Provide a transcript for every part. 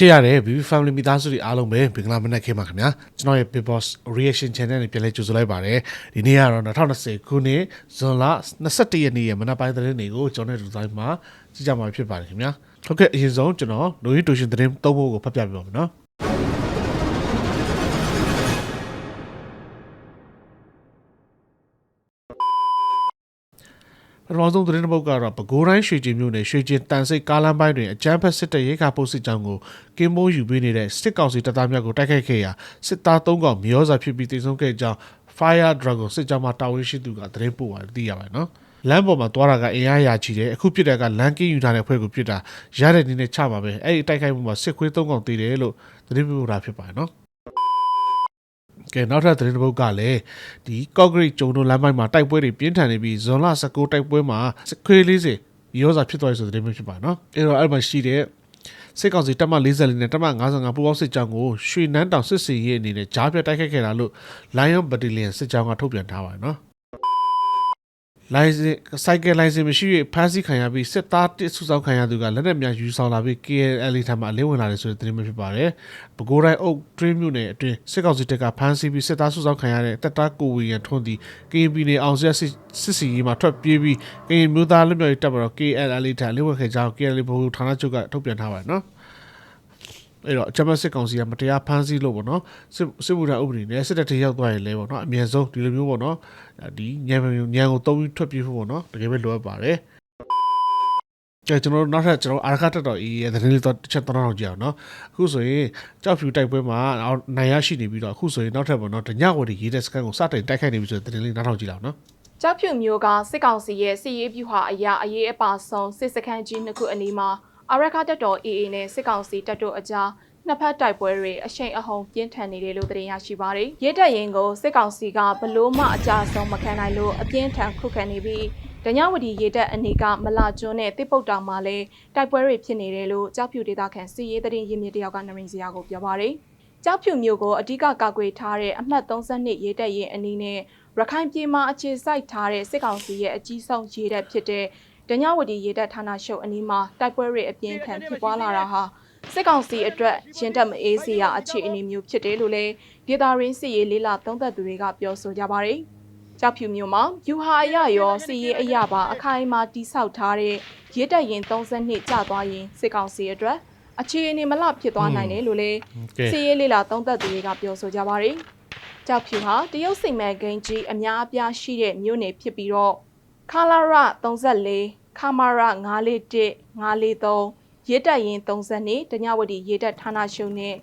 ချစ်ရတဲ့ BB Family မိသားစုတွေအားလုံးပဲမင်္ဂလာမနက်ခင်းပါခင်ဗျာကျွန်တော်ရဲ့ Big Boss Reaction Channel နဲ့ပြန်လည်ကြိုဆိုလိုက်ပါတယ်ဒီနေ့ကတော့2020ခုနှစ်ဇွန်လ21ရက်နေ့ရဲ့မနက်ပိုင်းသတင်းတွေကိုကျွန်တော်တို့ဒီဇိုင်းမှာကြည့်ကြမှာဖြစ်ပါတယ်ခင်ဗျာဟုတ်ကဲ့အရင်ဆုံးကျွန်တော်လူကြီးတူရှင်သတင်းသုံးဖို့ကိုဖတ်ပြပြပါမယ်နော် ပထမဆုံးသတင်းတစ်ပုဒ်ကတော့ပဲခူးတိုင်းရွှေကျင်မြို့နယ်ရွှေကျင်တန်စိတ်ကားလမ်းပိုင်းတွင်အကြမ်းဖက်စစ်တပ်ရဲခါပို့စစ်ကြောင်းကိုကင်းမိုးယူပေးနေတဲ့စစ်ကောင်စီတပ်သားများကိုတိုက်ခိုက်ခဲ့ရာစစ်သား၃កောင်မြေဩဇာဖြစ်ပြီးတိုက်ဆုံခဲ့ကြောင်း Fire Dragon စစ်ကြောင်းမှတာဝန်ရှိသူကသတင်းပို့ပါတယ်သိရပါတယ်နော်လမ်းပေါ်မှာသွားတာကအင်အားရာချီတယ်အခုပြစ်တဲ့ကလမ်းကင်းယူထားတဲ့ဖွဲ့ကိုပြစ်တာရတဲ့နည်းနဲ့ချပါပဲအဲ့ဒီတိုက်ခိုက်မှုမှာစစ်ခွေး၃កောင်တည်တယ်လို့သတင်းပို့တာဖြစ်ပါတယ်နော် ကဲနောက်ထပ်သတင်းတစ်ပုဒ်ကလည်းဒီ concrete ကျုံတို့လမ်းပိုင်းမှာတိုက်ပွဲတွေပြင်းထန်နေပြီးဇွန်လ19တိုက်ပွဲမှာစခွေး40ရောစာဖြစ်သွားရဆိုတဲ့သတင်းမျိုးဖြစ်ပါနော်အဲ့တော့အဲ့မှာရှိတဲ့စစ်ကောင်စီတပ်မ44နဲ့တပ်မ55ပူးပေါင်းစစ်ကြောင်းကိုရွှေနန်းတောင်စစ်စီရေးအနေနဲ့ကြားပြတ်တိုက်ခိုက်ခဲ့တာလို့ Lion Battalion စစ်ကြောင်းကထုတ်ပြန်ထားပါတယ်နော် လိုင်စင်စိုက်ကယ်လိုင်စင်မရှိ၍ဖမ်းဆီးခံရပြီးစစ်သားတစ်စုဆောင်ခံရသူကလက်နက်များယူဆောင်လာပြီး KLL ထံမှအလင်းဝင်လာတယ်ဆိုတဲ့သတင်းမျိုးဖြစ်ပါတယ်။ပဲခူးတိုင်းအုပ်တွင်းမြို့နယ်အတွင်းစစ်ကောင်စီတပ်ကဖမ်းဆီးပြီးစစ်သားစုဆောင်ခံရတဲ့တပ်သားကိုဝီရန်ထွန်းသည် KNP နယ်အောင်စရစစ်စစ်စီရေးမှာထွက်ပြေးပြီးကရင်မျိုးသားလူမျိုးရေးတပ်မတော် KLL ထံအလင်းဝင်ခဲ့ကြောင်း KLL ဘုံဌာနချုပ်ကထုတ်ပြန်ထားပါတယ်နော်။ အဲ့တော့အကြမ်းဖက်စစ်ကောင်စီကမတရားဖမ်းဆီးလို့ပေါ့နော်စစ်စစ်မှုထမ်းဥပဒေနဲ့စစ်တပ်ထေရောက်သွားရင်လည်းပေါ့နော်အမြဲဆုံးဒီလိုမျိုးပေါ့နော်ဒီညံညံကိုတုံးပြီးထွက်ပြေးဖို့ပေါ့နော်တကယ်ပဲလိုအပ်ပါတယ်ကျကျွန်တော်တို့နောက်ထပ်ကျွန်တော်အာရခတက်တော်အေးရဲ့သတင်းလေးတော့တစ်ချက်တော့တော့ကြည့်အောင်နော်အခုဆိုရင်ကြောက်ဖြူတိုက်ပွဲမှာနိုင်ရရှိနေပြီးတော့အခုဆိုရင်နောက်ထပ်ပေါ့နော်တညဝတီရေးတဲ့စကန်ကိုစတင်တိုက်ခိုက်နေပြီဆိုတဲ့သတင်းလေးနောက်ထောင်ကြည့်လောက်နော်ကြောက်ဖြူမျိုးကစစ်ကောင်စီရဲ့စစ်ရေးဗျူဟာအရာအရေးအပါဆုံးစစ်စခန်းကြီးနှစ်ခုအနီးမှာ အရခတက်တော် AA နဲ့စစ်ကောင်စီတပ်တို့အကြားနှစ်ဖက်တိုက်ပွဲတွေအရှိန်အဟုန်ပြင်းထန်နေတယ်လို့သတင်းရရှိပါတယ်။ရဲတပ်ရင်ကိုစစ်ကောင်စီကဘလို့မှအကြဆုံးမခံနိုင်လို့အပြင်းထန်ခုခံနေပြီးဒညဝတီရေတပ်အနေကမလာကျွန်းနဲ့တိပုတ်တောင်မှာလည်းတိုက်ပွဲတွေဖြစ်နေတယ်လို့ကြောက်ဖြူဒေသခံစစ်ရေးသတင်းရင်းမြစ်တယောက်ကနရင်စရာကိုပြောပါတယ်။ကြောက်ဖြူမျိုးကိုအဓိကကာကွယ်ထားတဲ့အမှတ်32ရေတပ်ရင်အနီးနဲ့ရခိုင်ပြည်မှာအခြေစိုက်ထားတဲ့စစ်ကောင်စီရဲ့အကြီးဆုံးရေတပ်ဖြစ်တဲ့ ဒညဝတီရေတပ်ဌာနချုပ်အနီးမှာတိုက်ပွဲတွေအပြင်းထန်ဖြစ်ပွားလာတာဟာစစ်ကောင်စီအတွက်ရင်တက်မအေးစရာအခြေအနေမျိုးဖြစ်တယ်လို့လည်းဒေတာရင်းစစ်ရေးလေးလာသုံးသက်သူတွေကပြောဆိုကြပါတယ်။ကြောက်ဖြူမျိုးမှာယူဟာအရရောစစ်ရေးအရပါအခိုင်အမာတိဆောက်ထားတဲ့ရေတပ်ရင်32ကျသွားရင်စစ်ကောင်စီအတွက်အခြေအနေမလဖြစ်သွားနိုင်တယ်လို့လည်းကဲစစ်ရေးလေးလာသုံးသက်သူတွေကပြောဆိုကြပါတယ်။ကြောက်ဖြူဟာတရုတ်စိန်မဲ့ဂိန်းကြီးအများအပြားရှိတဲ့မြို့နယ်ဖြစ်ပြီးတော့ခလာရ34 ခမာရ941 943ရေတပ်ရင်း32တညဝတီရေတပ်ဌာနချုပ်နဲ့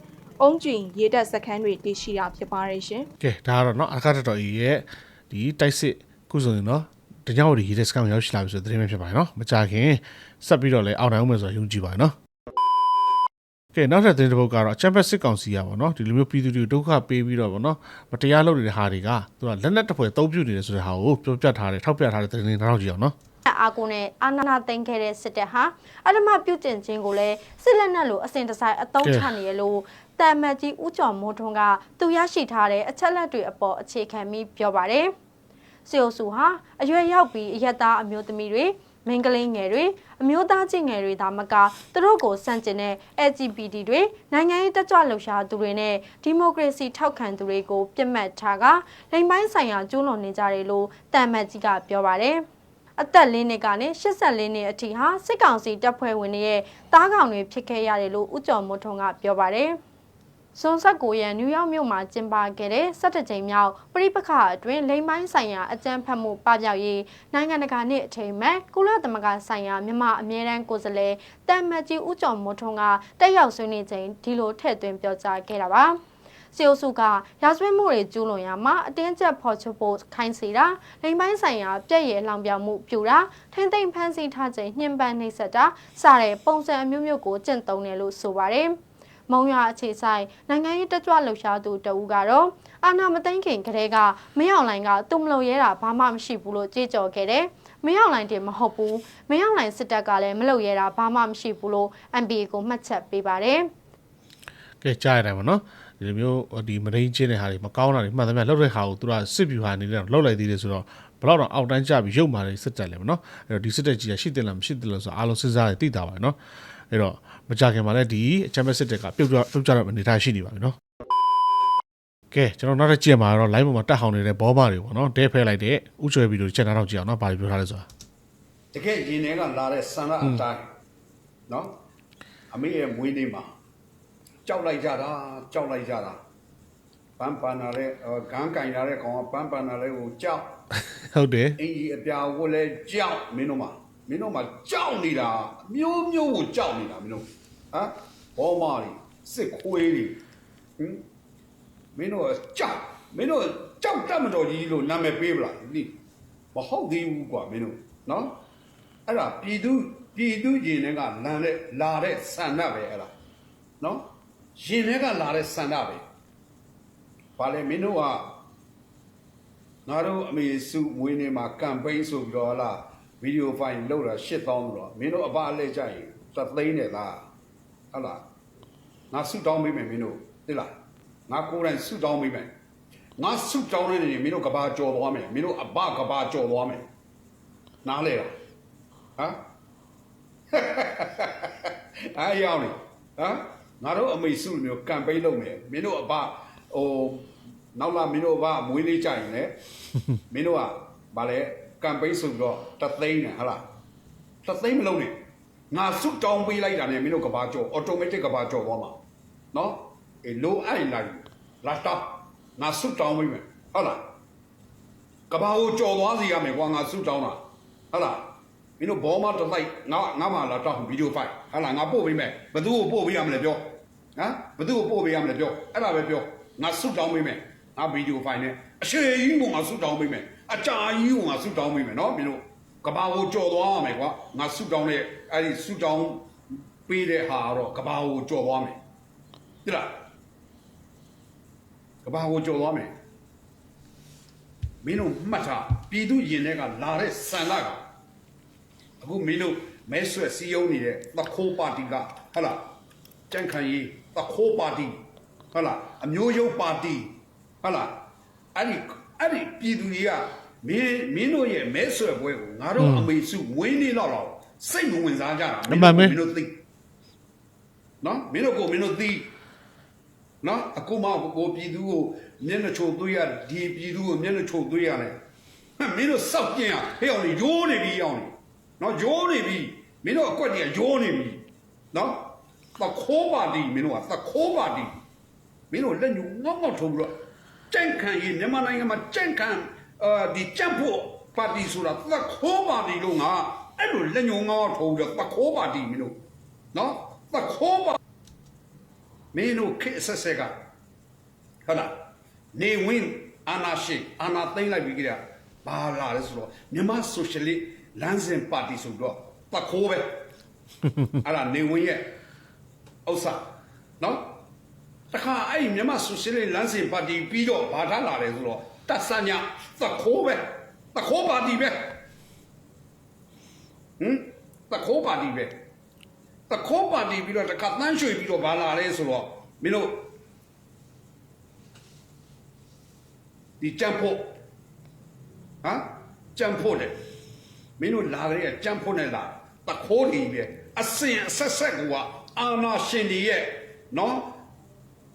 အုံးကျင်ရေတပ်စခန်းတွေတည်ရှိတာဖြစ်ပါတယ်ရှင်။ကဲဒါကတော့နော်အခါတတော်ကြီးရဲ့ဒီတိုက်စစ်ခုဆိုရင်နော်တညဝတီရေတပ်စခန်းရောက်ရှိလာပြီဆိုတဲ့သတင်းပဲဖြစ်ပါတယ်နော်။မကြခင်ဆက်ပြီးတော့လဲအောင်နိုင်အောင်မယ်ဆိုတော့ယုံကြည်ပါတယ်နော်။ကဲနောက်ထပ်သတင်းတစ်ပုဒ်ကတော့အချမ်းဖက်စစ်ကောင်စီရပါတော့ဒီလိုမျိုးပြည်သူတွေဒုက္ခပေးပြီးတော့ဗောနော်မတရားလုပ်နေတဲ့ဟာတွေကသူကလက်လက်တစ်ဖွဲတုံးပြူနေတယ်ဆိုတဲ့ဟာကိုပြောပြထားတယ်ထောက်ပြထားတဲ့သတင်းတွေနောက်ကြည့်အောင်နော် အာကုနဲ့အာနာနာသိမ်းခဲ့တဲ့စစ်တပ်ဟာအဓမ္မပြုတ်ကျင်ခြင်းကိုလည်းစစ်လက်နက်လိုအစဉ်တစိုက်အသုံးချနေရလို့တမ်မတ်ကြီးဦးကျော်မိုးထွန်းကသူရရှိထားတဲ့အချက်လက်တွေအပေါ်အခြေခံပြီးပြောပါတယ်။စီအိုစုဟာအရွယ်ရောက်ပြီးအယက်သားအမျိုးသမီးတွေမိန်းကလေးငယ်တွေအမျိုးသားချင်းငယ်တွေဒါမကသူတို့ကိုစန့်ကျင်တဲ့ LGBT တွေနိုင်ငံရေးတက်ကြွလှုပ်ရှားသူတွေနဲ့ဒီမိုကရေစီထောက်ခံသူတွေကိုပြစ်မှတ်ထားကလိမ်ပိုင်းဆိုင်ရာကျူးလွန်နေကြတယ်လို့တမ်မတ်ကြီးကပြောပါတယ်။ အသက်၄နှစ်ကနေ84နှစ်အထိဟာစစ်ကောင်စီတပ်ဖွဲ့ဝင်တွေရဲ့တားကောင်တွေဖြစ်ခဲ့ရတယ်လို့ဦးကျော်မိုးထွန်းကပြောပါတယ်။စွန်ဆက်ကိုရန်နယူးယောက်မြို့မှာကျင်းပခဲ့တဲ့17ကြိမ်မြောက်ပြည်ပခါအတွင်းလိမ်ပိုင်းဆိုင်ရာအကြမ်းဖက်မှုပပျောက်ရေးနိုင်ငံတကာနှစ်အထိမ်းအမှတ်ကုလသမဂ္ဂဆိုင်ရာမြန်မာအမြဲတမ်းကိုယ်စားလှယ်တမ်မတ်ကြီးဦးကျော်မိုးထွန်းကတက်ရောက်ဆွေးနွေးချိန်ဒီလိုထည့်သွင်းပြောကြားခဲ့တာပါ။ စီအိုစုကရာဇဝတ်မှုတွေကျူးလွန်ရမှာအတင်းကျပ်ဖော်ချုပ်ဖို့ခိုင်းစေတာလိမ်ပိုင်းဆိုင်ရာပြည့်ရဲ့လောင်ပြောင်မှုပြူတာထိမ့်သိမ့်ဖမ်းဆီးထားခြင်းညှဉ်းပန်းနှိပ်စက်တာစတဲ့ပုံစံအမျိုးမျိုးကိုကျင့်သုံးတယ်လို့ဆိုပါတယ်မုံရွာအခြေဆိုင်နိုင်ငံရေးတက်ကြွလှုပ်ရှားသူတဦးကတော့အာနာမသိန်းခင်ကလေးကမင်းအောင်လိုင်ကသူ့မလို့ရဲတာဘာမှမရှိဘူးလို့ကြေးကြော်ခဲ့တယ်မင်းအောင်လိုင်တင်မဟုတ်ဘူးမင်းအောင်လိုင်စစ်တပ်ကလည်းမလုပ်ရဲတာဘာမှမရှိဘူးလို့ MBA ကိုမှတ်ချက်ပေးပါတယ်ကဲကြားရတယ်ဗောနော် ဒီလိုမျိုးဒီမရင်းချင်းတဲ့ဟာတွေမကောင်းတာတွေမှန်သမျှလောက်တဲ့ဟာကိုသူကစစ်ပြူဟာနေတယ်လောက်လိုက်သေးတယ်ဆိုတော့ဘလောက်တော့အောက်တန်းကြပြီးရုပ်မာတယ်စစ်တက်လဲဗောနော်အဲ့တော့ဒီစစ်တက်ကြီးကရှိတယ်လားမရှိတယ်လားဆိုတော့အားလုံးစဉ်းစားရသိတာပါနော်အဲ့တော့မကြခင်မှာလည်းဒီအချမ်းဘက်စစ်တက်ကပြုတ်ကြပြုတ်ကြတော့အနေထားရှိနေပါပြီနော်ကဲကျွန်တော်နောက်တစ်ကြည့်မှာတော့ live ပေါ်မှာတက်ဟောင်းနေတဲ့ဘောမတွေပေါ့နော်တဲဖဲလိုက်တဲ့ဥချွဲဗီဒီယိုချက်နာတော့ကြည့်အောင်နော်ဘာတွေပြောထားလဲဆိုတာတကယ်ရင်ထဲကလာတဲ့ဆန္ဒအတိုင်းနော်အမေရဲ့မွေးနေ့မှာ ကြောက်လိုက်ကြတာကြောက်လိုက်ကြတာပန်းပန်လာတဲ့အော်ဂန်းကင်လာတဲ့ကောင်ကပန်းပန်လာတဲ့ကိုကြောက်ဟုတ်တယ်အင်ကြီးအပြာကိုလည်းကြောက်မင်းတို့မှာမင်းတို့မှာကြောက်နေတာမျိုးမျိုးကိုကြောက်နေတာမင်းတို့ဟမ်ဘောမာတွေစစ်ခွေးတွေဟင်မင်းတို့ကကြောက်မင်းတို့ကြောက်တတ်မတော်ကြီးလို့နာမည်ပေးပလားဒီမဟုတ်သေးဘူးကွာမင်းတို့နော်အဲ့ဒါပြည်သူပြည်သူရင်တွေကလမ်းတဲ့လာတဲ့ဆန္ဒပဲအဲ့ဒါနော် ရင်တွေကလာတဲ့ဆန္ဒပဲဘာလဲမင်းတို့ကငါတို့အမေစုမွေးနေ့မှာကမ်ပိန်းဆိုပြီးတော့ဟလာဗီဒီယိုဖိုင်လောက်တာ8000တော့မင်းတို့အပအလဲကြရင်သသိန်းနဲ့လားဟုတ်လားငါဆုတောင်းပေးမယ်မင်းတို့သိလားငါကိုယ်တိုင်ဆုတောင်းပေးမယ်ငါဆုတောင်းနေနေမင်းတို့ကဘာကြော်သွားမယ်မင်းတို့အပကဘာကြော်သွားမယ်နားလေလားဟမ်အားရောက်နေဟမ် ငါတို့အမေစုမျိုးကမ်ပိန်းလုပ်မယ်မင်းတို့အပဟိုနောက်လာမင်းတို့အပမွေးလေးကြရင်လေမင်းတို့ကဗာလဲကမ်ပိန်းဆိုပြီးတော့တသိန်းနဲ့ဟလားတသိန်းမလုံးနဲ့ငါစုတောင်းပေးလိုက်တာနဲ့မင်းတို့ကဘာကြောအော်တိုမက်တစ်ကဘာကြောသွားမှာနော်အေးလိုအိုင်လိုက်လာတော့ငါစုတောင်းပေးမယ်ဟုတ်လားကဘာကိုကြော်သွားစီရမယ်ကွာငါဆုတောင်းတာဟုတ်လား မင်းတို့ဘောမတစ်လိုက်ငါငါမှလာတော့ဗီဒီယိုဖိုင်ဟုတ်လားငါပို့ပေးမယ်ဘသူ့ကိုပို့ပေးရမလဲပြောဟမ်ဘသူ့ကိုပို့ပေးရမလဲပြောအဲ့ဒါပဲပြောငါဆုတောင်းပေးမယ်ငါဗီဒီယိုဖိုင်နဲ့အရှိကြီးကိုငါဆုတောင်းပေးမယ်အကြာကြီးကိုငါဆုတောင်းပေးမယ်နော်မင်းတို့ကဘာကိုကြော်သွားရမယ်ကွာငါဆုတောင်းတဲ့အဲ့ဒီဆုတောင်းပေးတဲ့ဟာတော့ကဘာကိုကြော်သွားမယ်သိလားကဘာကိုကြော်သွားမယ်မင်းတို့မှတ်ထားပြည်သူရင်ထဲကလာတဲ့ဆန္ဒက အခုမင်းတို့မဲဆွဲစီယုံနေတဲ့သခိုးပါတီကဟုတ်လားကြန့်ခိုင်ရေးသခိုးပါတီဟုတ်လားအမျိုးရုပ်ပါတီဟုတ်လားအဲ့ဒီအဲ့ဒီပြည်သူတွေကမင်းမင်းတို့ရဲ့မဲဆွဲပွဲကိုငါတို့အမေစုဝင်းနေတော့တော့စိတ်မဝင်စားကြတာမင်းတို့သိနော်မင်းတို့ကိုမင်းတို့သိနော်အခုမှကိုပြည်သူကိုမျက်နှာချိုသွေးရဒီပြည်သူကိုမျက်နှာချိုသွေးရတယ်ဟမ်မင်းတို့စောက်ကျင်ရဟဲ့အောင်လေရိုးနေပြီအောင်လေ နော်ရိုးနေပြီမင်းတို့အကွက်တွေကရိုးနေပြီနော်သခိုးပါတီမင်းတို့ကသခိုးပါတီမင်းတို့လက်ညှိုးငေါက်ငေါက်ထုံပြီးတော့ကြန့်ခံရေးမြန်မာနိုင်ငံမှာကြန့်ခံအာဒီကြန့်ဖို့ပါတီဆိုတာသခိုးပါတီလို့ငါအဲ့လိုလက်ညှိုးငေါက်ငေါက်ထုံပြီးတော့သခိုးပါတီမင်းတို့နော်သခိုးပါမင်းတို့ခေတ်အဆက်ဆက်ကဟုတ်လားနေဝင်အာနာရှင်အာနာသိမ့်လိုက်ပြီးကြတာဘာလာလဲဆိုတော့မြန်မာဆိုရှယ်လစ် လမ်းစဉ်ပါတီဆိုတော့ပခိုးပဲအဲ့ဒါနေဝင်ရဲ့ဥစ္စာနော်တခါအဲ့ဒီမြန်မာဆိုရှယ်လစ်လမ်းစဉ်ပါတီပြီးတော့ဘာထားလာလဲဆိုတော့တက်ဆညာသခိုးပဲသခိုးပါတီပဲဟမ်သခိုးပါတီပဲတခိုးပါတီပြီးတော့တခါတန်းရွှေပြီးတော့ဘာလာလဲဆိုတော့မင်းတို့ဒီကြံဖို့ဟမ်ကြံဖို့လေ မင်းတို့လာကြတဲ့ကြံဖို့နဲ့လာတခိုးနေပြီအစင်အဆက်ဆက်ကအာနာရှင်တွေရဲ့နော်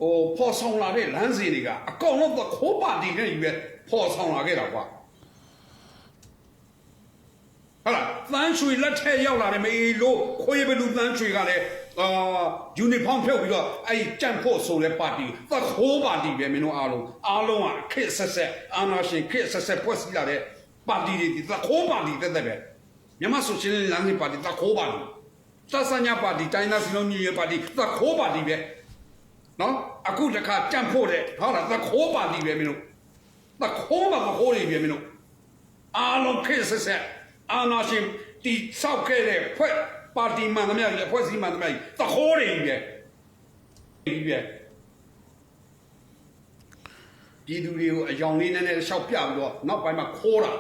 ဟိုဖော်ဆောင်လာတဲ့လမ်းစဉ်တွေကအကောင်လုံးတခိုးပါတီနဲ့ကြီးပဲဖော်ဆောင်လာခဲ့တာကွာဟာလားတန်းချွေလက်ထက်ရောက်လာတယ်မေလို့ခွေးဘလူတန်းချွေကလည်းအာယူနီဖောင်းဖြုတ်ပြီးတော့အဲ့ဒီကြန့်ဖို့ဆိုတဲ့ပါတီသခိုးပါတီပဲမင်းတို့အားလုံးအားလုံးကခစ်ဆက်ဆက်အာနာရှင်ခစ်ဆက်ဆက်ဖွဲ့စည်းလာတဲ့ ပါတီတွေဒီသခိုးပါတီတက်တက်ပဲမြန်မာဆိုရှယ်လစ်လမ်းစဉ်ပါတီသခိုးပါတီသဆညာပါတီတိုင်းသားစီလုံးညီရပါတီသခိုးပါတီပဲနော်အခုတခါကြန့်ဖို့တဲ့ဟုတ်လားသခိုးပါတီပဲမင်းတို့သခိုးပါမခိုးနေပြီမင်းတို့အားလုံးခေတ်ဆက်ဆက်အာနာရှင်တီဆောက်ခဲ့တဲ့ဖွဲ့ပါတီမှန်သမျှကြီးအဖွဲ့အစည်းမှန်သမျှကြီးသခိုးတွေကြီးပဲကြီးပဲပြည်သူတွေကိုအယောင်လေးနဲ့နဲ့ရှောက်ပြပြီးတော့နောက်ပိုင်းမှာခိုးတာ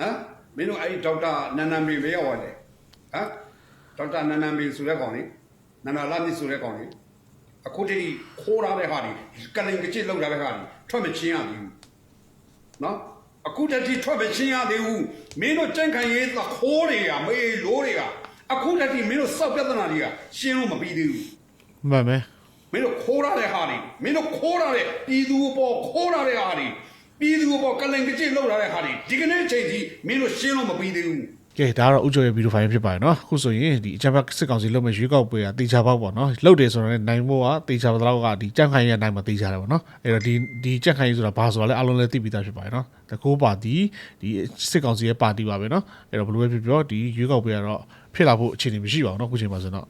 ဟမ်မင်းတို့အဲ့ဒီဒေါက်တာနန္ဒမေပဲရောက်ရတယ်ဟမ်ဒေါက်တာနန္ဒမေဆိုတဲ့ကောင်လေးနန္ဒလာမြစ်ဆိုတဲ့ကောင်လေးအခုတည်းခိုးရတဲ့ဟာတွေကလင်ကချစ်လောက်ရတဲ့ဟာတွေထွက်မချင်းရဘူးနော်အခုတည်းထွက်မချင်းရသေးဘူးမင်းတို့ကြန့်ခိုင်ရေးသခိုးတွေကမေးလို့တွေကအအခုတည်းကမင်းတို့စောက်ပြဿနာတွေကရှင်းလို့မပြီးသေးဘူးမှန်မယ်မင်းတို့ခိုးရတဲ့ဟာတွေမင်းတို့ခိုးရတဲ့ပြည်သူအပေါ်ခိုးရတဲ့ဟာတွေ ပြည်သူအပေါ်ကလင်ကကျစ်လောက်ရတဲ့ဟာတွေဒီကနေ့ချိန်ကြီးမင်းတို့ရှင်းလို့မပြီးသေးဘူးကဲဒါကတော့ဥကြုံရဲ့ဗီဒီယိုဖိုင်ဖြစ်ပါတယ်နော်အခုဆိုရင်ဒီအချမ်းဘတ်စစ်ကောင်စီလုပ်မဲ့ရွေးကောက်ပွဲကတေချာပေါက်ပေါ့နော်လုတ်တယ်ဆိုတော့လည်းနိုင်ဖို့ကတေချာပေါက်တော့ကဒီကြန့်ခိုင်ရဲ့နိုင်မှာတေချာတယ်ပေါ့နော်အဲ့တော့ဒီဒီကြန့်ခိုင်ဆိုတာဘာဆိုတာလဲအလုံးလည်းသိပြီးသားဖြစ်ပါတယ်နော်တကိုးပါတီဒီစစ်ကောင်စီရဲ့ပါတီပါပဲနော်အဲ့တော့ဘယ်လိုပဲဖြစ်ပြောဒီရွေးကောက်ပွဲကတော့ဖြစ်လာဖို့အခြေအနေမရှိပါဘူးနော်အခုချိန်မှာဆိုတော့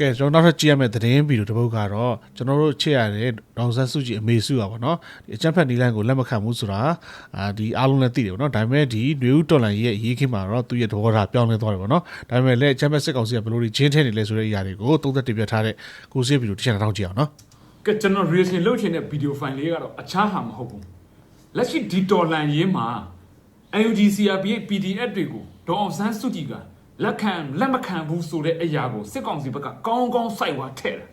ကဲကျွန်တော်နောက်ထပ်ကြည့်ရမယ့်သတင်းဗီဒီယိုတစ်ပုဒ်ကတော့ကျွန်တော်တို့ချစ်ရတဲ့ဒေါန်ဆန်းစုကြည်အမေစုอ่ะဗောနော်ဒီအချမ်းဖက်နီလိုင်းကိုလက်မခံဘူးဆိုတာအာဒီအားလုံးလည်းသိတယ်ဗောနော်ဒါပေမဲ့ဒီຫນွေဦးတော်လန်ရဲ့ရေးခင်းမှာတော့သူ့ရဲ့သဘောထားပြောင်းလဲသွားတယ်ဗောနော်ဒါပေမဲ့လည်းအချမ်းဖက်စစ်ကောင်စီကဘယ်လိုတွေချင်းထင်းနေလဲဆိုတဲ့အရာတွေကိုသုံးသက်တင်ပြထားတဲ့ကိုစီဗီဒီယိုတစ်ချက်တောင်းကြည့်အောင်နော် ကဲကျွန်တော် reaction လုပ်ချင်တဲ့ဗီဒီယိုဖိုင်လေးကတော့အခြားဟာမဟုတ်ဘူးလက်ရှိဒီတော်လန်ရေးမှာ UNG CRPH PDF တွေကိုဒေါအောင်ဆန်းစုကြည်က လက်ခံလက်မခံဘူးဆိုတဲ့အရာကိုစစ်ကောင်စီဘက်ကကောင်းကောင်းစိုက်ဝါထဲ့တယ်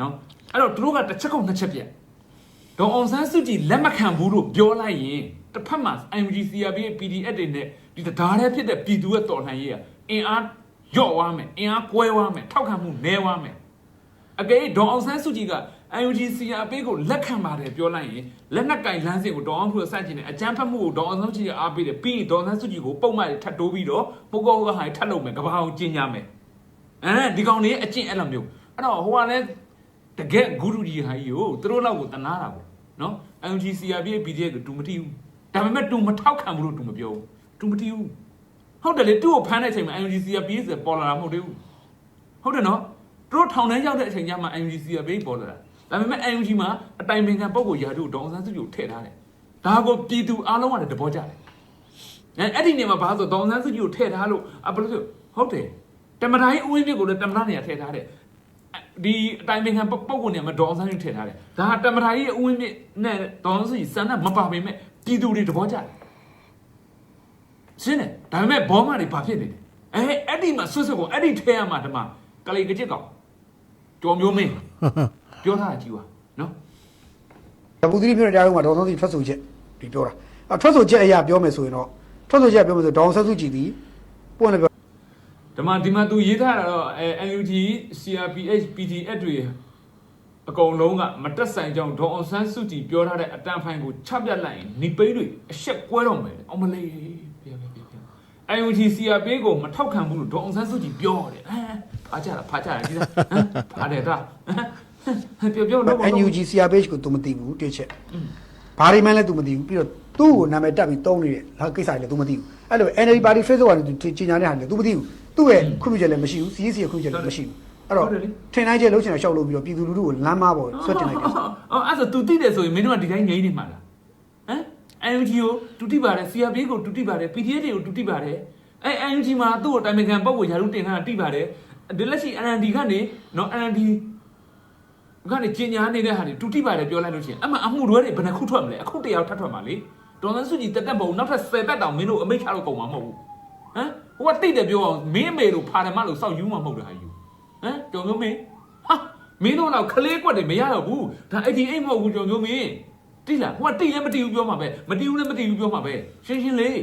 နော်အဲ့တော့သူတို့ကတစ်ချက်ကုန်နှစ်ချက်ပြက်ဒေါအောင်ဆန်းစုကြည်လက်မခံဘူးလို့ပြောလိုက်ရင်တစ်ဖက်မှာ UNG CRPH PDF တွေနဲ့ဒီတရားထဲဖြစ်တဲ့ပြည်သူရဲ့တော်လှန်ရေးကအင်အားရော့သွားမယ်အင်အားကွဲသွားမယ်ထောက်ခံမှုနည်းသွားမယ်အကယ်ဒေါအောင်ဆန်းစုကြည်က UNG CRP ကိုလက်ခံပါတယ်ပြောလိုက်ရင်လက်နက်ကင်လမ်းစဉ်ကိုဒေါအောင်ဖူးဆန့်ကျင်တယ်အကြမ်းဖက်မှုကိုဒေါအောင်ဆန်းစုကြည်ကအားပေးတယ်ပြီးရင်ဒေါအောင်ဆန်းစုကြည်ကိုပုံမှန်ထပ်တိုးပြီးတော့ပုဂ္ဂိုလ်ကဟာထပ်လုပ်မယ်ကဘာအောင်ကျင်းကြမယ်အဲဒီကောင်လေးအကျင့်အဲ့လိုမျိုးအဲ့တော့ဟိုကလည်းတကယ်ဂုရုကြီးဟာကြီးကိုသူတို့လောက်ကိုတနာတာပေါ့နော် UNG CRP PDF ကိုတူမတီးဘူးဒါပေမဲ့တူမထောက်ခံဘူးလို့တူမပြောဘူးတူမတီးဘူးဟုတ်တယ်လေသူ့ကိုဖမ်းတဲ့အချိန်မှာ UNG CRP ဆိုပေါ်လာတာမဟုတ်သေးဘူးဟုတ်တယ်နော်သူတို့ထောင်ထဲရောက်တဲ့အချိန်ကျမှ UNG ကဘေးပေါ်လာတာ ဒါပေမဲ့ UNG မှာအတိုင်ပင်ခံပုံကိုယာတို့ဒေါအောင်ဆန်းစုကြည်ကိုထည့်ထားတယ်ဒါကိုပြည်သူအားလုံးကလည်းသဘောကျတယ်အဲအဲ့ဒီနေရာမှာဘာလို့ဆိုဒေါအောင်ဆန်းစုကြည်ကိုထည့်ထားလို့အဘလို့ဆိုဟုတ်တယ်တမတိုင်းဦးဝင်းမြစ်ကိုလည်းတမတိုင်းနေရာထည့်ထားတယ်ဒီအတိုင်ပင်ခံပုံကိုနေရာမှာဒေါအောင်ဆန်းစုကြည်ထည့်ထားတယ်ဒါတမတိုင်းရဲ့ဦးဝင်းမြစ်နဲ့ဒေါအောင်ဆန်းစုကြည်စံနဲ့မပါပေမဲ့ပြည်သူတွေသဘောကျတယ်ရှင်းတယ်ဒါပေမဲ့ဘောမတွေဘာဖြစ်နေလဲအဲအဲ့ဒီမှာဆွတ်ဆွတ်ကိုအဲ့ဒီထဲရမှာဓမ္မကလေးကကြစ်ကောင်တော်မျိုးမင်း ပြောထားတာကြည့်ပါနော်တပူသီးပြောတဲ့ကြားလုံးမှာဒေါအောင်ဆန်းစုကြည်ထွက်ဆိုချက်ဒီပြောတာအထွက်ဆိုချက်အရာပြောမယ်ဆိုရင်တော့ထွက်ဆိုချက်ပြောမယ်ဆိုဒေါအောင်ဆန်းစုကြည်ဒီပွင့်လည်းပြောဓမ္မဒီမှာသူရေးထားတာတော့အဲ NUG CRPH PDF တွေအကုန်လုံးကမတက်ဆိုင်ကြောင်းဒေါအောင်ဆန်းစုကြည်ပြောထားတဲ့အတန်ဖိုင်ကိုချပြတ်လိုက်ရင်နေပိတွေအရှက်ကွဲတော့မယ်အောင်မလေးပြပြပြပြ NUG CRPH ကိုမထောက်ခံဘူးလို့ဒေါအောင်ဆန်းစုကြည်ပြောတယ်ဟမ်ဖာကြတာဖာကြတာဒီဟမ်ဖာတယ်တာဟမ် ပြောပြောတော့ NUG CRPH ကို तू မသိဘူးတစ်ချက်ဘာတွေမှလည်း तू မသိဘူးပြီးတော့သူ့ကိုနာမည်တက်ပြီးတုံးနေတဲ့ဟာကိစ္စတွေလည်း तू မသိဘူးအဲ့လို NLD party Facebook ကနေ तू ကြီးညာတဲ့ဟာလည်း तू မသိဘူးသူ့ရဲ့ခွင့်ပြုချက်လည်းမရှိဘူး CEC ရဲ့ခွင့်ပြုချက်လည်းမရှိဘူးအဲ့တော့ထင်တိုင်းချက်လုံးချင်တာရှောက်လို့ပြီးတော့ပြည်သူလူထုကိုလမ်းမပေါ်ဆွတ်တင်လိုက်တယ် အော်အဲ့ဆို तू တိတယ်ဆိုရင်မင်းတို့ကဒီတိုင်းငြိမ်းနေမှာလားဟမ် NUG ကိုတူတိပါတယ် CRP ကိုတူတိပါတယ် PDF တွေကိုတူတိပါတယ်အဲ NUG မှာသူ့ကိုတိုင်ပင်ခံပုံကိုယာရုတင်ထားတာတိပါတယ်ဒီလက်ရှိ NND ကနေနော် NND ကနေကျင်ညာနေတဲ့ဟာတွေတူတိပါတယ်ပြောလိုက်လို့ရှိရင်အမှအမှုတွေတွေဘယ်နှခုထွက်မလဲအခုတရားထပ်ထွက်မှာလေဒေါ်စန်းစုကြည်တက်တက်ပုံနောက်ထပ်10တက်တောင်မင်းတို့အမိတ်ချလို့ကုန်မှာမဟုတ်ဘူးဟမ်ဟိုကတိတ်တယ်ပြောအောင်မင်းအမေတို့ဖာတယ်မလို့စောက်ယူမှာမဟုတ်တာဟာယူဟမ်ကြော်မျိုးမင်းဟာမင်းတို့တော့ခလေးကွက်တွေမရတော့ဘူးဒါ88မဟုတ်ဘူးကြော်မျိုးမင်းတိလားဟိုကတိလည်းမတိဘူးပြောမှာပဲမတိဘူးလည်းမတိဘူးပြောမှာပဲရှင်းရှင်းလေး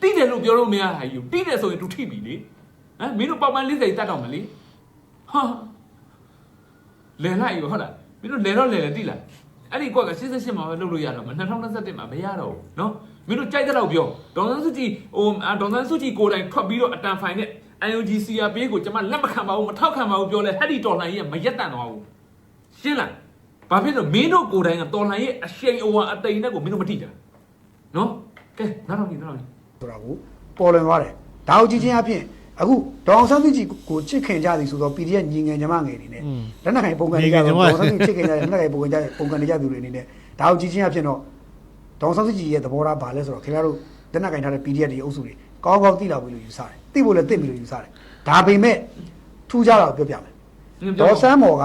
တိတယ်လို့ပြောလို့မရဟာယူတိတယ်ဆိုရင်တူထိပြီလေဟမ်မင်းတို့ပေါက်ပန်း40တတ်တော့မလေဟာ လယ်လိုက်ရောဟုတ်လားမင်းတို့လယ်တော့လယ်လေတိလားအဲ့ဒီကွက်က88မှာပဲလုပ်လို့ရတော့မ2021မှာမရတော့ဘူးနော်မင်းတို့ကြိုက်တဲ့လောက်ပြောဒေါ်စန်းစုကြည်ဟိုဒေါ်စန်းစုကြည်ကိုယ်တိုင်ထွက်ပြီးတော့အတန်ဖိုင်နဲ့ IOG CRPA ကိုကျွန်မလက်မခံပါဘူးမထောက်ခံပါဘူးပြောလဲဟက်ဒီတော်လှန်ရေးမရက်တန်တော့ဘူးရှင်းလားဘာဖြစ်လို့မင်းတို့ကိုယ်တိုင်ကတော်လှန်ရေးအရှိန်အဝါအတိန်နဲ့ကိုမင်းတို့မတိတာနော်ကဲနောက်တော့ကြည့်နောက်တော့ကြည့်ဆိုတာကိုပေါ်လွင်သွားတယ်ဒါကိုကြည့်ချင်းအဖြစ် အခုဒေါအောင်ဆန်းစုကြည်ကိုချစ်ခင်ကြသည်ဆိုတော့ PDF ညီငယ်ညီမငယ်အနေနဲ့လက်နက်ကိုင်ပုံကန်နေကြတော့ဒေါအောင်ဆန်းစုကြည်ချစ်ခင်ကြတဲ့လက်နက်ကိုင်ပုံကန်ကြတဲ့ပုံကန်နေကြသူတွေအနေနဲ့ဒါကိုကြည့်ချင်းအဖြစ်တော့ဒေါအောင်ဆန်းစုကြည်ရဲ့သဘောထားဘာလဲဆိုတော့ခင်ဗျားတို့လက်နက်ကိုင်ထားတဲ့ PDF တွေအုပ်စုတွေကောင်းကောင်းသိလာပြီလို့ယူဆတယ်သိဖို့လည်းသိပြီလို့ယူဆတယ်ဒါပေမဲ့ထူးခြားတာကိုပြောပြမယ်ဒေါ်ဆန်းမော်က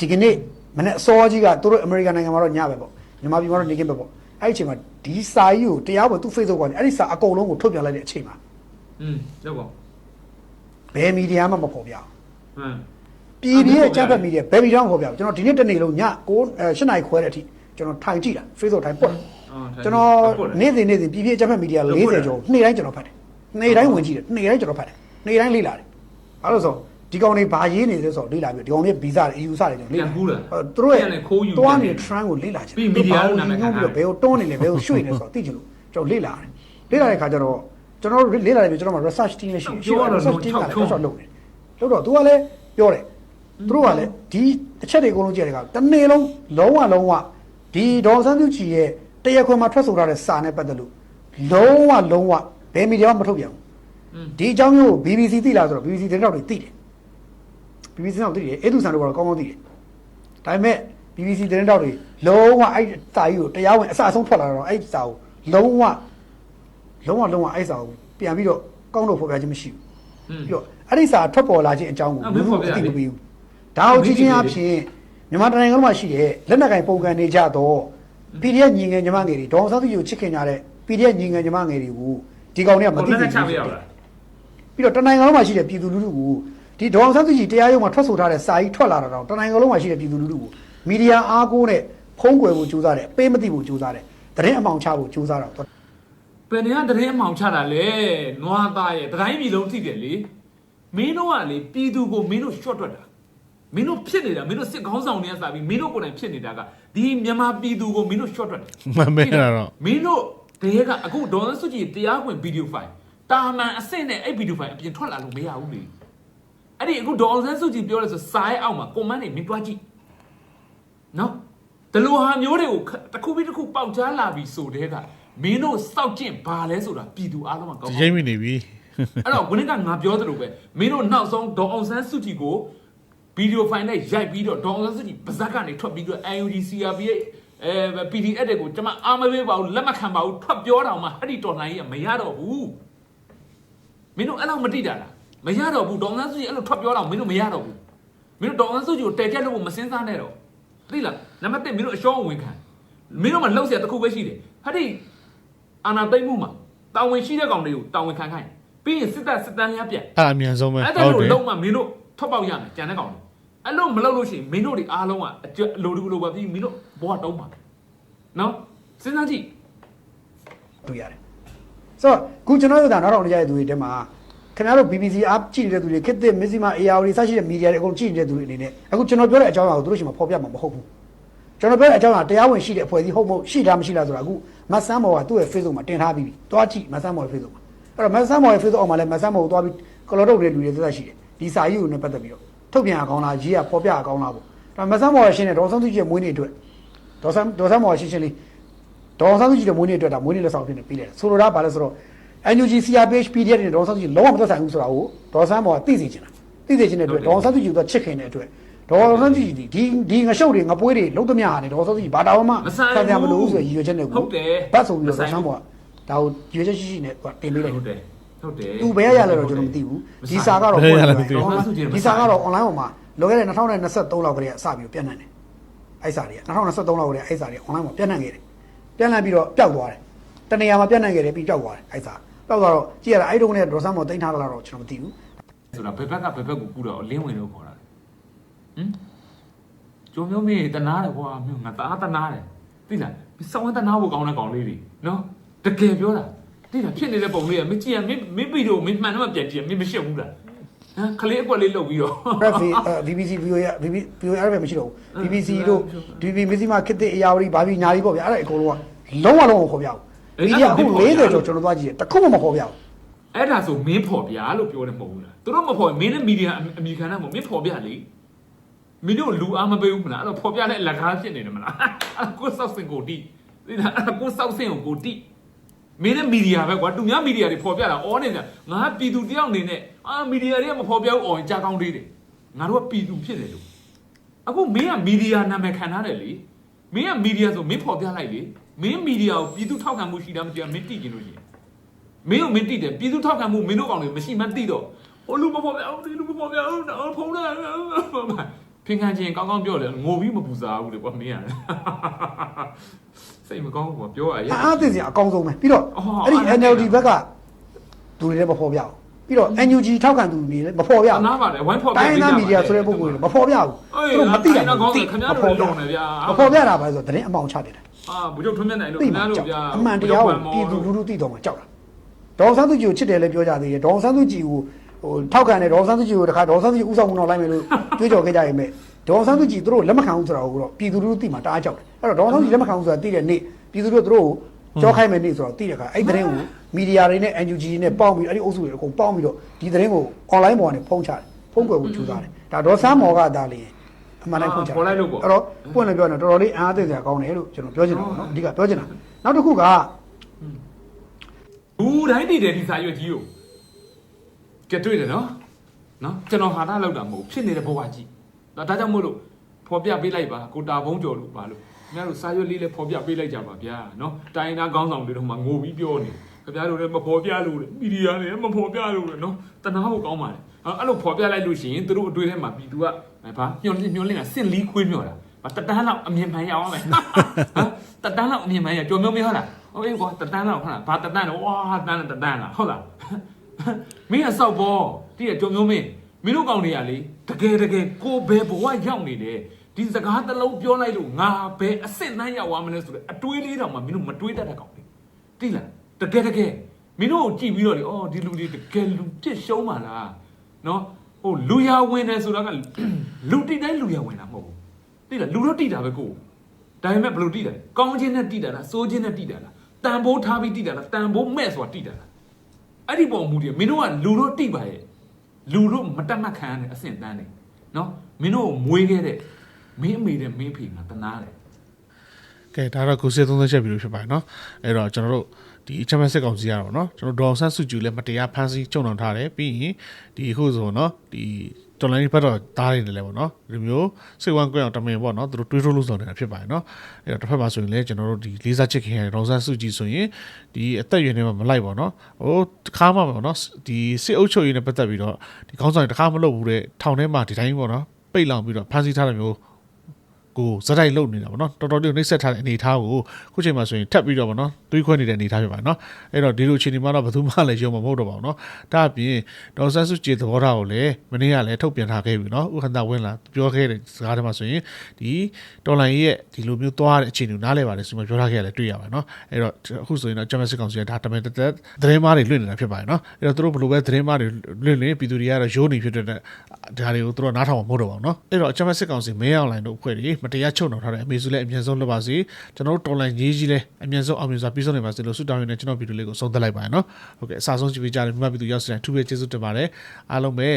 ဒီကနေ့မနေ့အစောကြီးကသူတို့အမေရိကန်နိုင်ငံမှာတော့ညပဲပေါ့မြန်မာပြည်မှာတော့နေကင်းပဲပေါ့အဲ့ဒီအချိန်မှာဒီစာကြီးကိုတရားပေါ်သူ့ Facebook ကနေအဲ့ဒီစာအကုန်လုံးကိုထုတ်ပြန်လိုက်တဲ့အချိန်မှာอืมလောက်ပါ ဘယ်မီဒီယာမှမဖော်ပြဘူးဟမ် ပြည်ပြည်ရဲ့အကြမ်းဖက်မီဒီယာဘယ်မီဒီယာမှမဖော်ပြဘူးကျွန်တော်ဒီနေ့တနေ့လုံးည9အဲ8နာရီခွဲတဲ့အထိကျွန်တော်ထိုင်ကြည့်တာ Facebook ထိုင်ပုတ်တာအော်ကျွန်တော်နေ့စဉ်နေ့စဉ်ပြည်ပြည်အကြမ်းဖက်မီဒီယာ40ကျော်နေ့တိုင်းကျွန်တော်ဖတ်တယ်နေ့တိုင်းဝင်ကြည့်တယ်နေ့တိုင်းကျွန်တော်ဖတ်တယ်နေ့တိုင်းလေ့လာတယ်ဘာလို့လဲဆိုတော့ဒီကောင်တွေဘာရေးနေလဲဆိုတော့လေ့လာပြီးတော့ဒီကောင်တွေဗီဇတွေ EU စတွေကျွန်တော်လေ့လာပြန်ကူးလာအဲ့သူတို့ရဲ့ပြန်လဲခိုးယူတွားနေပြန် trend ကိုလေ့လာချင်ပြီး media ကိုနာမည်ခံထားတယ်ဘယ်ကိုတွန်းနေလဲဘယ်ကိုရွှေ့နေလဲဆိုတော့သိချင်လို့ကျွန်တော်လေ့လာတယ်လေ့လာတဲ့ခါကျတော့ ကျွန်တော်တို့လေ့လာတယ်ပြီးကျွန်တော်မှာ research team နဲ့ရှိပြောရတော့ research team က၆လည်းချုံးဆက်လုပ်နေလို့တော့ तू ကလည်းပြောတယ်သူတို့ကလည်းဒီအချက်တွေအကုန်လုံးကြည့်ရတဲ့ကတနေ့လုံးလုံးဝလုံးဝဒီဒေါ်စန်းသူချီရဲ့တရားခွင်မှာထွက်ဆိုထားတဲ့စာနဲ့ပတ်သက်လို့လုံးဝလုံးဝဘယ်မီဒီယာမှမထုတ်ပြန်ဘူးဒီအကြောင်းမျိုးကို BBC သိလားဆိုတော့ BBC သတင်းတောက်တွေသိတယ် BBC တော့သိတယ်အေးသူဆန်တို့ကတော့ကောင်းကောင်းသိတယ်ဒါပေမဲ့ BBC သတင်းတောက်တွေလုံးဝအဲ့စာကြီးကိုတရားဝင်အစအဆုံးထွက်လာတော့အဲ့စာကိုလုံးဝ လုံးဝလုံးဝအဲ့စာကိုပြန်ပြီးတော့ကောင်းလို့ဖော်ပြခြင်းမရှိဘူးပြီးတော့အဲ့ဒီစာထွက်ပေါ်လာခြင်းအကြောင်းကိုအဲ့မဖော်ပြသိလေမပြီးဘူးဒါကိုကြည့်ချင်းအဖြစ်မြန်မာတိုင်းနိုင်ငံလုံးမှာရှိတဲ့လက်နက်ကင်ပုံကန်နေကြတော့ PDF ညီငယ်ညီမငယ်တွေဒေါအောင်ဆန်းစုကြည်ကိုချစ်ခင်ကြတဲ့ PDF ညီငယ်ညီမငယ်တွေကိုဒီကောင်တွေကမကိုသိလည်းသေးချဘူးပေးရလားပြီးတော့တနိုင်ငံလုံးမှာရှိတဲ့ပြည်သူလူထုကိုဒီဒေါအောင်ဆန်းစုကြည်တရားရုံးမှာထွက်ဆိုထားတဲ့စာကြီးထွက်လာတာတော့တနိုင်ငံလုံးမှာရှိတဲ့ပြည်သူလူထုကိုမီဒီယာအားကိုးနဲ့ဖုံးကွယ်ဖို့ကြိုးစားတယ်အပေးမသိဖို့ကြိုးစားတယ်သတင်းအမှောင်ချဖို့ကြိုးစားတာ တော့ပယ်နေကတရင်အမှောင်ချတာလေနွားသားရဲ့တတိုင်းပြည်လုံးသိတယ်လေမင်းတို့ကလေပြည်သူကိုမင်းတို့ short တွက်တာမင်းတို့ဖြစ်နေတာမင်းတို့စစ်ကောင်းဆောင်တွေကစပြီးမင်းတို့ကိုယ်တိုင်ဖြစ်နေတာကဒီမြန်မာပြည်သူကိုမင်းတို့ short တွက်တယ်မှန်မဲတာတော့မင်းတို့တရေကအခုဒေါ်စစုကြည်တရားဝင်ဗီဒီယိုဖိုင်တာမန်အစ်စ်နဲ့အဲ့ဗီဒီယိုဖိုင်အပြင်ထွက်လာလို့မရဘူးလေအဲ့ဒီအခုဒေါ်စန်းစုကြည်ပြောလဲဆိုစာရဲ့အောက်မှာ comment တွေမင်းတွားကြည့်နော်တလူဟာမျိုးတွေကိုခတစ်ခုပြီးတစ်ခုပေါက်ကြားလာပြီဆိုတဲ့က မင်းတို့စောက်ကျင့်ဘာလဲဆိုတာပြည်သူအားလုံးကကောင်း ဒီ ကောင်း ချိန်မိနေပြီ အဲ့တော့ခုနကငါပြောသလိုပဲမင်းတို့နောက်ဆုံးဒေါ်အောင်ဆန်းစုကြည်ကိုဗီဒီယိုဖိုင်နဲ့ရိုက်ပြီးတော့ဒေါ်အောင်ဆန်းစုကြည်ပါဇက်ကနေထွက်ပြီးတော့ UNG CRP ရဲ့အဲ PDF တွေကိုကျွန်မအားမပေးပါဘူးလက်မခံပါဘူးထွက်ပြောတော့မှဟဲ့ဒီတော်လှန်ရေးကမရတော့ဘူးမင်းတို့အဲ့လောက်မတိတာလားမရတော့ဘူးဒေါ်အောင်ဆန်းစုကြည်အဲ့လိုထွက်ပြောတော့မင်းတို့မရတော့ဘူးမင်းတို့ဒေါ်အောင်ဆန်းစုကြည်ကိုတဲကြက်လို့မစင်းစားနဲ့တော့သိလားနံပါတ်1မင်းတို့အရှောင်းဝင်ခံမင်းတို့မှလှုပ်เสียတစ်ခုပဲရှိတယ်ဟဲ့ဒီ အာနာသိမ့်မှုမှာတာဝန်ရှိတဲ့ကောင်တွေကိုတာဝန်ခံခိုင်းပြီးရင်စစ်တပ်စစ်တမ်းများပြတ်အဲ့အမြန်ဆုံးပဲအဲ့ဒါလို့လုံးဝမင်းတို့ထွက်ပေါက်ရမယ်ကြံတဲ့ကောင်တွေအဲ့လိုမလုပ်လို့ရှိရင်မင်းတို့တွေအားလုံးကအကျအလိုတူလိုပဲပြီးမင်းတို့ဘောကတုံးပါနော်စဉ်းစားကြည့်တွေ့ရတယ်ဆိုတော့ခုကျွန်တော်တို့ကနောက်တော့နေကြတဲ့သူတွေတဲမှာခင်ဗျားတို့ BBC အားကြည့်နေတဲ့သူတွေခေတ်သစ်မစ္စည်းမ AR တွေစရှိတဲ့မီဒီယာတွေအကုန်ကြည့်နေတဲ့သူတွေအနေနဲ့အခုကျွန်တော်ပြောတဲ့အကြောင်းအရာကိုသူတို့ရှိမှဖော်ပြမှာမဟုတ်ဘူးကျွန်တော်ပြောတဲ့အကြောင်းအရာတရားဝင်ရှိတဲ့အဖွဲ့အစည်းဟုတ်မဟုတ်ရှိလားမရှိလားဆိုတာအခု မဆန်းမော်ကသူ့ရဲ့ Facebook မှာတင်ထားပြီးပြီတွားကြည့်မဆန်းမော်ရဲ့ Facebook မှာအဲ့တော့မဆန်းမော်ရဲ့ Facebook အောက်မှာလည်းမဆန်းမော်ကိုတွားပြီးကလော်ထုတ်တဲ့လူတွေသက်သက်ရှိတယ်ဒီစာကြီးကိုလည်းပတ်သက်ပြီးတော့ထုတ်ပြန်အကောင်းလားရေးရဖော်ပြအကောင်းလားပေါ့ဒါမဆန်းမော်ရဲ့ရှင်းတဲ့ဒေါ်ဆောင်သူကြီးရဲ့မွေးနေ့အတွက်ဒေါ်ဆန်းဒေါ်ဆန်းမော်ရဲ့ရှင်းရှင်းလေးဒေါ်အောင်ဆန်းစုကြည်တဲ့မွေးနေ့အတွက်ဒါမွေးနေ့လက်ဆောင်ဖြစ်နေပြီးလေဆိုလိုတာဘာလဲဆိုတော့ NUG CRPH PDF နဲ့ဒေါ်အောင်ဆန်းစုကြည်လုံးဝမသက်ဆိုင်ဘူးဆိုတာကိုဒေါ်အောင်ဆန်းမော်ကသိစေချင်တာသိစေချင်တဲ့အတွက်ဒေါ်အောင်ဆန်းစုကြည်ကချစ်ခင်တဲ့အတွက် ဒေါ်အောင်ဆန်းစုကြည်ဒီဒီငရှုပ်တွေငပွေးတွေလုံးသမျှဟာနေဒေါ်အောင်ဆန်းစုကြည်ဘာတာမှမဆိုင်ဘူးခံရမလို့ဆိုရည်ရွယ်ချက်နဲ့ဟုတ်တယ်ဘတ်ဆိုပြီးတော့မဆိုင်ဒေါ်ဘူးဆန်းမော်ကဒါကိုရည်ရွယ်ချက်ရှိရှိနဲ့သူကတင်ပေးလိုက်ဟုတယ်တ်တယ်ဟုတ်တယ်သူဘယ်ရရလဲတော့ကျွန်တော်မသိဘူးဒီစာကတော့ဘယ်ရလဲမသိဘူးဒီစာကတော့ online ပေါ်မှာလောခဲ့တဲ့2023လောက်ကလေးကစပြီးပြန့်နှံ့တယ်အဲ့စာတွေက2023လောက်ကလေးအဲ့စာတွေ online မှာပြန့်နှံ့ခဲ့တယ်ပြန့်နှံ့ပြီးတော့ပျောက်သွားတယ်တနေရာမှာပြန့်နှံ့ခဲ့တယ်ပြီးပျောက်သွားတယ်အဲ့စာပျောက်သွားတော့ကြည့်ရတာအဲ့တုန်းကဒေါ်ဆန်းမော်တင်ထားတာတော့ကျွန်တော်မသိဘူးဆိုတာဘယ်ဘက်ကဘယ်ဘက်ကိုကူတော့အလင်းဝင်လို့ခေါ်တာလေ ဟင်ကျုံမျိုးမင်းတနာတယ်ကွာမျိုးငါတအားတနာတယ်သိလားစောင်းတနာဖို့ကောင်းတဲ့ကောင်လေးတွေနော်တကယ်ပြောတာသိလားဖြစ်နေတဲ့ပုံလေးကမကြည့်ရမင်းမင်းဗီဒီယိုမင်းမှန်တော့ပြန်ကြည့်မင်းမရှက်ဘူးလားဟမ်ခလေးအကွက်လေးလုတ်ပြီးတော့ Press BBC VOA BBC VOA အဲ့ဘယ်မရှိတော့ဘူး BBC တို့ DB မစ္စည်းမခစ်တဲ့အရာဝတီဘာပြီးညာပြီးပေါ့ဗျာအဲ့ဒါအကုန်လုံးကလုံးဝလုံးဝခေါ်ပြအောင်ဒီကအခု40ကျော်ကျွန်တော်သွားကြည့်တယ်တခုမှမခေါ်ပြအောင်အဲ့ဒါဆိုမင်းဖော်ပြလို့ပြောတယ်မဟုတ်ဘူးလားသူတို့မဖော်မင်းနဲ့မီဒီယာအမိခံတာမဟုတ်မင်းဖော်ပြလေ မင်းတို့လူအားမပေးဘူးမလားအဲ့တော့ဖော်ပြတဲ့လက်ကားဖြစ်နေတယ်မလားအဲ့ကိုစောက်စင်ကိုတိသိလားအဲ့ကိုစောက်စင်ကိုကိုတိမင်းနဲ့မီဒီယာပဲကွာသူများမီဒီယာတွေဖော်ပြတာအော်နေတာငါပြည်သူတယောက်အနေနဲ့အာမီဒီယာတွေကမဖော်ပြဘူးအော်ရင်ကြာကောင်းသေးတယ်ငါတို့ကပြည်သူဖြစ်တယ်လို့အခုမင်းကမီဒီယာနာမည်ခံထားတယ်လေမင်းကမီဒီယာဆိုမင်းဖော်ပြလိုက်လေမင်းမီဒီယာကိုပြည်သူထောက်ခံမှုရှိတာမသိဘူးမင်းတိကျင်လို့ရှိရင်မင်းတို့မင်းတိတယ်ပြည်သူထောက်ခံမှုမင်းတို့ကောင်တွေမရှိမှတိတော့ဟိုလူမပေါ်ပြအောင်ဒီလူမပေါ်ပြအောင်တော့ဖုန်းလာ ဖင်ခံချင်းကောင်းကောင်းပြောတယ်ငိုပြီးမပူစားဘူးလေကွာမင်းရတယ်စိတ်မကောင်းဘူးကွာပြောရရအားသိစရာအကောင်းဆုံးပဲပြီးတော့အော်အဲ့ဒီအဲ့ဒါ NLD ဘက်ကသူတွေလည်းမဖော်ပြဘူးပြီးတော့ NUG ထောက်ခံသူတွေလည်းမဖော်ပြအဘူးနာပါတယ်ဝိုင်းဖော်ပြတိုင်းသားမီဒီယာဆိုတဲ့ပုံကိုယ်တွေမဖော်ပြဘူးအေးသူတို့မသိတာတိုင်းသားကောင်းတယ်ခင်ဗျားတို့မဖော်ပြလုံနေဗျာမဖော်ပြတာပါဆိုတော့သတင်းအမှောင်ချတယ်အာဘုရားထွန်းမြတ်နိုင်လို့သိခင်မှဗျားတို့ကြောက်ဗျာအမှန်တရားကိုပြည်သူလူထုသိတော့မှကြောက်တာဒေါအောင်ဆန်းစုကြည်ကိုချစ်တယ်လည်းပြောကြသေးတယ်ဒေါအောင်ဆန်းစုကြည်ကို ဟဟိုထောက်ခံတဲ့ဒေါ်အောင်ဆန်းစုကြည်ကိုတခါဒေါ်အောင်ဆန်းစုကြည်ဥဆောင်မှုတော့လိုက်မယ်လို့ကြွေးကြော်ခဲ့ကြရင်မဲ့ဒေါ်အောင်ဆန်းစုကြည်သူတို့လက်မခံဘူးဆိုတာကိုတော့ပြည်သူလူထုသိမှတအားကြောက်တယ်အဲ့တော့ဒေါ်အောင်ဆန်းစုကြည်လက်မခံဘူးဆိုတာသိတဲ့နေ့ပြည်သူတို့သူတို့ကိုကြောခိုင်းမယ်နေ့ဆိုတော့သိတဲ့ခါအဲ့သတင်းကိုမီဒီယာတွေနဲ့ NUG တွေနဲ့ပေါင်းပြီးအဲ့ဒီအုပ်စုတွေအကုန်ပေါင်းပြီးတော့ဒီသတင်းကို online ပေါ်ကနေဖုံးချတယ်ဖုံးကွယ်ဖို့ကြိုးစားတယ်ဒါဒေါ်ဆန်းမော်ကဒါလေအမှန်တိုင်းဖုံးချတယ်ပေါ်လိုက်လို့ပေါ့အဲ့တော့ပွင့်လည်းပြောနေတော်တော်လေးအားအသင့်စရာကောင်းတယ်လို့ကျွန်တော်ပြောချင်တာပေါ့နော်အဓိကပြောချင်တာနောက်တစ်ခုကဘူးတိုင်းတည်တယ်ဒီစာရွက်ကြီးကို ကြက်တွေ့တယ်နော်နော်ကျွန်တော်ဟာတာလောက်တာမဟုတ်ဖြစ်နေတဲ့ဘဝကြီးဒါဒါကြောင့်မို့လို့ဖော်ပြပေးလိုက်ပါကိုတာဘုံကျော်လို့ပါလို့ခင်ဗျားတို့စာရွက်လေးလည်းဖော်ပြပေးလိုက်ကြပါဗျာနော်တိုင်းသားကောင်းဆောင်တွေတော့မှငိုပြီးပြောနေခင်ဗျားတို့လည်းမဖော်ပြလို့လေမီဒီယာတွေလည်းမဖော်ပြလို့လေနော်တနာဖို့ကောင်းပါလေအဲ့လိုဖော်ပြလိုက်လို့ရှိရင်သူတို့အတွေ့ထဲမှာပြည်သူကဘာညှော်ညှော်လင်းတာစင်လီခွေးမျောတာဘာတတန်းလောက်အမြင်မှန်ရအောင်မယ်ဟမ်တတန်းလောက်အမြင်မှန်ရကြော်မျိုးမဟုတ်လားဟုတ်ပြီကွာတတန်းလောက်ဟုတ်လားဘာတတန်းလဲဝါတန်းတတန်းလားဟုတ်လား မင်းအဆောက်ပေါ်တည့်ရကြုံမျိုးမင်းမင်းတို့ကောင်တွေကလေတကယ်တကယ်ကိုဘယ်ဘဝရောက်နေတယ်ဒီစကားတစ်လုံးပြောလိုက်လို့ငါဘယ်အစ်စ်နှမ်းရောက်သွားမလဲဆိုတော့အတွေးလေးတောင်မှမင်းတို့မတွေးတတ်တဲ့ကောင်တွေတိလားတကယ်တကယ်မင်းတို့ကိုကြည့်ပြီးတော့လေအော်ဒီလူတွေတကယ်လူပြစ်ရှုံးပါလားနော်ဟိုလူရဝင်တယ်ဆိုတာကလူတိတိုင်းလူရဝင်တာမဟုတ်ဘူးတိလားလူတော့တိတာပဲကိုဒါပေမဲ့ဘယ်လိုတိတာလဲကောင်းခြင်းနဲ့တိတာလားစိုးခြင်းနဲ့တိတာလားတန်ဖိုးထားပြီးတိတာလားတန်ဖိုးမဲ့ဆိုတာတိတာလား အဲ့ဒီပုံမူတည်မင်းတို့ကလူတို့တိပါရဲ့လူတို့မတက်မခံရတဲ့အဆင့်တန်းနေနော်မင်းတို့ကိုမွေးခဲ့တဲ့မင်းအမေတဲ့မင်းဖေကတနာတယ် ကဲဒါတော့ကိုစစ်သုံးသက်ချက်ပြီးလို့ဖြစ်ပါတယ်เนาะအဲ့တော့ကျွန်တော်တို့ဒီအချမ်းမစစ်ကောင်စီရတော့เนาะကျွန်တော်ဒေါအောင်ဆန်းစုကြည်လည်းမတရားဖမ်းဆီးချုပ်နှောင်ထားတယ်ပြီးရင်ဒီအခုဆိုเนาะဒီ တော်လိုင်းဘက်တော့တားနေတယ်လေပေါ့နော်ဒီမျိုးစိတ်ဝမ်းကွဲအောင်တမင်ပေါ့နော်သူတို့တွေးထိုးလို့ဆောင်နေတာဖြစ်ပါတယ်နော်အဲ့တော့တစ်ဖက်မှာဆိုရင်လည်းကျွန်တော်တို့ဒီလေးစားချစ်ခင်ရဒေါ်စန်းစုကြည်ဆိုရင်ဒီအသက်အရွယ်နဲ့မှမလိုက်ပေါ့နော်ဟိုတခါမှပေါ့နော်ဒီစစ်အုပ်ချုပ်ရေးနဲ့ပတ်သက်ပြီးတော့ဒီခေါင်းဆောင်တွေတခါမလုပ်ဘူးတဲ့ထောင်ထဲမှာဒီတိုင်းပေါ့နော်ပိတ်လောင်ပြီးတော့ဖမ်းဆီးထားတဲ့မျိုး ကိုဇက်တိုက်လုတ်နေတာပေါ့နော်တော်တော်လေးနှိမ့်ဆက်ထားတဲ့အနေအထားကိုခုချိန်မှာဆိုရင်ထပ်ပြီးတော့ပေါ့နော်တွေးခွဲနေတဲ့အနေအထားဖြစ်ပါတယ်နော်အဲ့တော့ဒီလိုအခြေအနေမှာတော့ဘယ်သူမှလည်းရုံမမဟုတ်တော့ပါဘူးနော်ဒါအပြင်ဒေါ်ဆန်းစုကြည်သဘောထားကိုလည်းမနေ့ကလည်းထုတ်ပြန်ထားခဲ့ပြီနော်ဥက္ကဋ္ဌဝင်းလာပြောခဲ့တဲ့စကားတွေမှာဆိုရင်ဒီတော်လိုင်းရဲ့ဒီလိုမျိုးသွားတဲ့အခြေအနေကိုနားလဲပါတယ်ဆိုမှပြောထားခဲ့ရတယ်တွေ့ရပါတယ်နော်အဲ့တော့အခုဆိုရင်တော့ဂျမတ်စစ်ကောင်စီကဒါတမန်တက်တက်သတင်းမားတွေလွှင့်နေတာဖြစ်ပါတယ်နော်အဲ့တော့သူတို့ဘယ်လိုပဲသတင်းမားတွေလွှင့်လွှင့်ပြည်သူတွေကတော့ရိုးနေဖြစ်တဲ့ဒါတွေကိုသူတို့နားထောင်မှာမဟုတ်တော့ပါဘူးနော်အဲ့တော့ဂျမတ်စစ်ကောင်စီမဲအောင်လိုင်းတို့အဖွဲ့တွေမတရားချုပ်နှောင်ထားတဲ့အမေစုလည်းအမြင့်ဆုံးလုပ်ပါစေကျွန်တော်တို့တော်လိုင်းရေးကြီးလည်းအမြင့်ဆုံးအောင်မြင်စွာပြီးဆုံးနေပါစေလို့ဆုတောင်းရင်းနဲ့ကျွန်တော်ဗီဒီယိုလေးကိုဆုံးသက်လိုက်ပါတယ်နော်ဟုတ်ကဲ့အစားဆုံးကြည့်ပေးကြတယ်မြတ်ပြည်သူရောက်စတဲ့ထူးပဲကျေးဇူးတင်ပါတယ်အားလုံးပဲ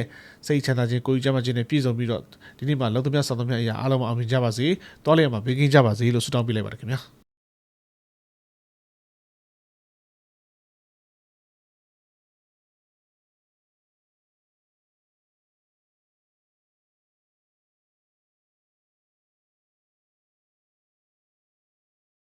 စိတ်ချမ်းသာခြင်းကိုယ်ကြီးကျမ်းမာခြင်းနဲ့ပြည့်စုံပြီးတော့ဒီနေ့မှာလုံသမျှဆောင်သမျှအရာအားလုံးမအောင်မြင်ကြပါစေတောလေးရမှာဘေးကင်းကြပါစေလို့ဆုတောင်းပေးလိုက်ပါတယ်ခင်ဗျာ